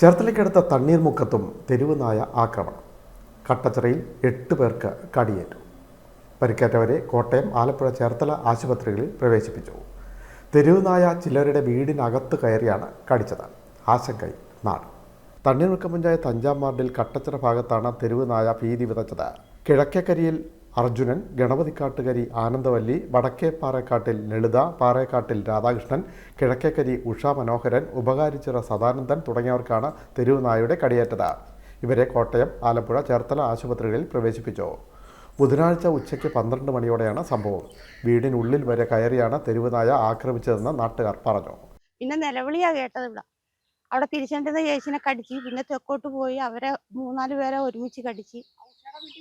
ചേർത്തലയ്ക്കടുത്ത തണ്ണീർമുക്കത്തും തെരുവ് നായ ആക്രമണം. കട്ടച്ചിറയിൽ എട്ട് പേർക്ക് കടിയേറ്റു. പരിക്കേറ്റവരെ കോട്ടയം ആലപ്പുഴ ചേർത്തല ആശുപത്രികളിൽ പ്രവേശിപ്പിച്ചു. തെരുവ് നായ ചിലരുടെ വീടിനകത്ത് കയറിയാണ് കടിച്ചത്. ആശങ്കയിൽ നാട്. തണ്ണീർമുക്കം പഞ്ചായത്ത് അഞ്ചാം വാർഡിൽ കട്ടച്ചിറ ഭാഗത്താണ് തെരുവ് നായ ഭീതി വിതച്ചത്. കിഴക്കേക്കരിയിൽ അർജുനൻ ഗണപതിക്കാട്ടുകരി ആനന്ദവല്ലി വടക്കേ പാറേക്കാട്ടിൽ ലളിത പാറേക്കാട്ടിൽ രാധാകൃഷ്ണൻ കിഴക്കേക്കരി ഉഷ മനോഹരൻ ഉപകാരിച്ചിറ സദാനന്ദൻ തുടങ്ങിയവർക്കാണ് തെരുവുനായുടെ കടിയേറ്റത്. ഇവരെ കോട്ടയം ആലപ്പുഴ ചേർത്തല ആശുപത്രികളിൽ പ്രവേശിപ്പിച്ചു. ബുധനാഴ്ച ഉച്ചയ്ക്ക് പന്ത്രണ്ട് മണിയോടെയാണ് സംഭവം. വീടിനുള്ളിൽ വരെ കയറിയാണ് തെരുവുനായ ആക്രമിച്ചതെന്ന് നാട്ടുകാർ പറഞ്ഞു. പിന്നെ നിലവിളിയാ കേട്ടത് ഇവിടെ. അവിടെ തിരിച്ചേണ്ടത് ചേച്ചിനെ കടിച്ച് പിന്നെ തെക്കോട്ട് പോയി അവരെ മൂന്നാൽ പേരെ ഒരുമിച്ച് കടിച്ച്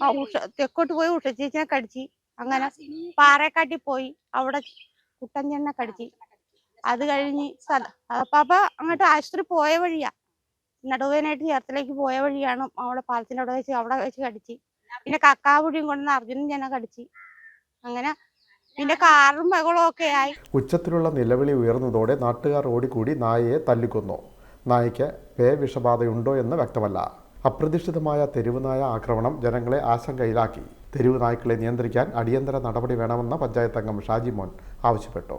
ആ ഉഷ തെക്കോട്ട് പോയി ഉഷ ചേച്ചിനെ കടിച്ച്. അങ്ങനെ പാറേക്കാട്ടിൽ പോയി അവിടെ കുട്ടഞ്ചെണ്ണെ കടിച്ച്. അത് കഴിഞ്ഞ് പാപ്പ അങ്ങോട്ട് ആശുപത്രി പോയ വഴിയാ. നടുവേനായിട്ട് ചേർത്തലേക്ക് പോയ വഴിയാണ് അവിടെ പാലത്തിന്റെ അവിടെ വെച്ച് അവിടെ വെച്ച് കടിച്ച്. പിന്നെ കക്കാവുഴിയും കൊണ്ടുവന്ന് അർജുനൻ ജന കടിച്ച്. അങ്ങനെ പിന്നെ കാറും ബഹളവും ഒക്കെ ആയി. ഉച്ചത്തിലുള്ള നിലവിളി ഉയർന്നതോടെ നാട്ടുകാർ ഓടിക്കൂടി നായയെ തല്ലിക്കൊന്നു. നായയ്ക്ക് പേ വിഷബാധയുണ്ടോ എന്ന് വ്യക്തമല്ല. അപ്രതീക്ഷിതമായ തെരുവുനായ ആക്രമണം ജനങ്ങളെ ആശങ്കയിലാക്കി. തെരുവുനായ്ക്കളെ നിയന്ത്രിക്കാൻ അടിയന്തര നടപടി വേണമെന്ന പഞ്ചായത്ത് അംഗം ഷാജി മോൻ ആവശ്യപ്പെട്ടു.